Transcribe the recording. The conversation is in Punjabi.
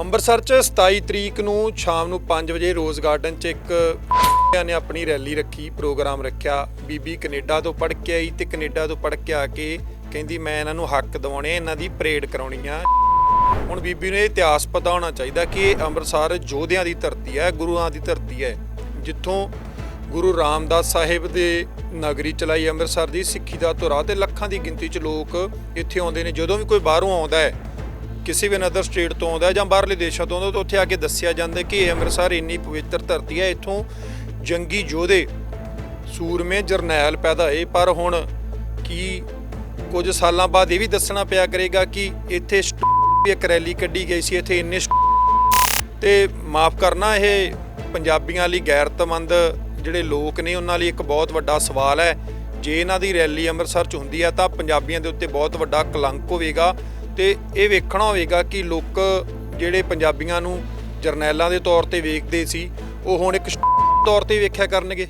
ਅੰਮ੍ਰਿਤਸਰ 'ਚ 27 ਤਰੀਕ ਨੂੰ ਸ਼ਾਮ ਨੂੰ 5 ਵਜੇ ਰੋਜ਼ ਗਾਰਡਨ 'ਚ ਇੱਕ ਨੇ ਆਪਣੀ ਰੈਲੀ ਰੱਖੀ, ਪ੍ਰੋਗਰਾਮ ਰੱਖਿਆ। ਬੀਬੀ ਕੈਨੇਡਾ ਤੋਂ ਪੜ੍ਹ ਕੇ ਆਈ ਤੇ ਕੈਨੇਡਾ ਤੋਂ ਪੜ੍ਹ ਕੇ ਆ ਕੇ ਕਹਿੰਦੀ, ਮੈਂ ਇਹਨਾਂ ਨੂੰ ਹੱਕ ਦਿਵਾਉਣੇ, ਇਹਨਾਂ ਦੀ ਪਰੇਡ ਕਰਾਉਣੀ ਆ। ਹੁਣ ਬੀਬੀ ਨੂੰ ਇਹ ਇਤਿਹਾਸ ਪਤਾ ਹੋਣਾ ਚਾਹੀਦਾ ਕਿ ਇਹ ਅੰਮ੍ਰਿਤਸਰ ਯੋਧਿਆਂ ਦੀ ਧਰਤੀ ਹੈ, ਗੁਰੂਆਂ ਦੀ ਧਰਤੀ ਹੈ। ਜਿੱਥੋਂ ਗੁਰੂ ਰਾਮਦਾਸ ਸਾਹਿਬ ਦੇ ਨਗਰੀ ਚਲਾਈ ਅੰਮ੍ਰਿਤਸਰ ਦੀ ਸਿੱਖੀ ਦਾ ਧੁਰਾ ਤੇ ਲੱਖਾਂ ਦੀ ਗਿਣਤੀ 'ਚ ਲੋਕ ਇੱਥੇ ਆਉਂਦੇ ਨੇ। ਜਦੋਂ ਵੀ ਕੋਈ ਬਾਹਰੋਂ ਆਉਂਦਾ ਹੈ ਕਿਸੇ ਵੀ ਅਨਦਰ ਸਟੇਟ ਤੋਂ ਆਉਂਦਾ ਜਾਂ ਬਾਹਰਲੇ ਦੇਸ਼ਾਂ ਤੋਂ ਆਉਂਦਾ, ਤਾਂ ਉੱਥੇ ਆ ਕੇ ਦੱਸਿਆ ਜਾਂਦਾ ਕਿ ਇਹ ਅੰਮ੍ਰਿਤਸਰ ਇੰਨੀ ਪਵਿੱਤਰ ਧਰਤੀ ਹੈ, ਇੱਥੋਂ ਜੰਗੀ ਯੋਧੇ ਸੂਰਮੇ, ਜਰਨੈਲ ਪੈਦਾ ਹੋਏ। ਪਰ ਹੁਣ ਕੀ ਕੁਝ ਸਾਲਾਂ ਬਾਅਦ ਇਹ ਵੀ ਦੱਸਣਾ ਪਿਆ ਕਰੇਗਾ ਕਿ ਇੱਥੇ ਇੱਕ ਰੈਲੀ ਕੱਢੀ ਗਈ ਸੀ, ਇੱਥੇ ਇੰਨੇ ਸਟ- ਤੇ ਮਾਫ ਕਰਨਾ, ਇਹ ਪੰਜਾਬੀਆਂ ਲਈ ਗੈਰਤਮੰਦ ਜਿਹੜੇ ਲੋਕ ਨੇ, ਉਹਨਾਂ ਲਈ ਇੱਕ ਬਹੁਤ ਵੱਡਾ ਸਵਾਲ ਹੈ। ਜੇ ਇਹਨਾਂ ਦੀ ਰੈਲੀ ਅੰਮ੍ਰਿਤਸਰ 'ਚ ਹੁੰਦੀ ਹੈ, ਤਾਂ ਪੰਜਾਬੀਆਂ ਦੇ ਉੱਤੇ ਬਹੁਤ ਵੱਡਾ ਕਲੰਕ ਹੋਵੇਗਾ। ਤੇ ਇਹ ਵੇਖਣਾ ਹੋਵੇਗਾ ਕਿ ਲੋਕ ਜਿਹੜੇ ਪੰਜਾਬੀਆਂ ਨੂੰ ਜਰਨੈਲਾਂ ਦੇ ਤੌਰ ਤੇ ਵੇਖਦੇ ਸੀ, ਉਹ ਹੁਣ ਇੱਕ ਤੌਰ ਤੇ ਵੇਖਿਆ ਕਰਨਗੇ।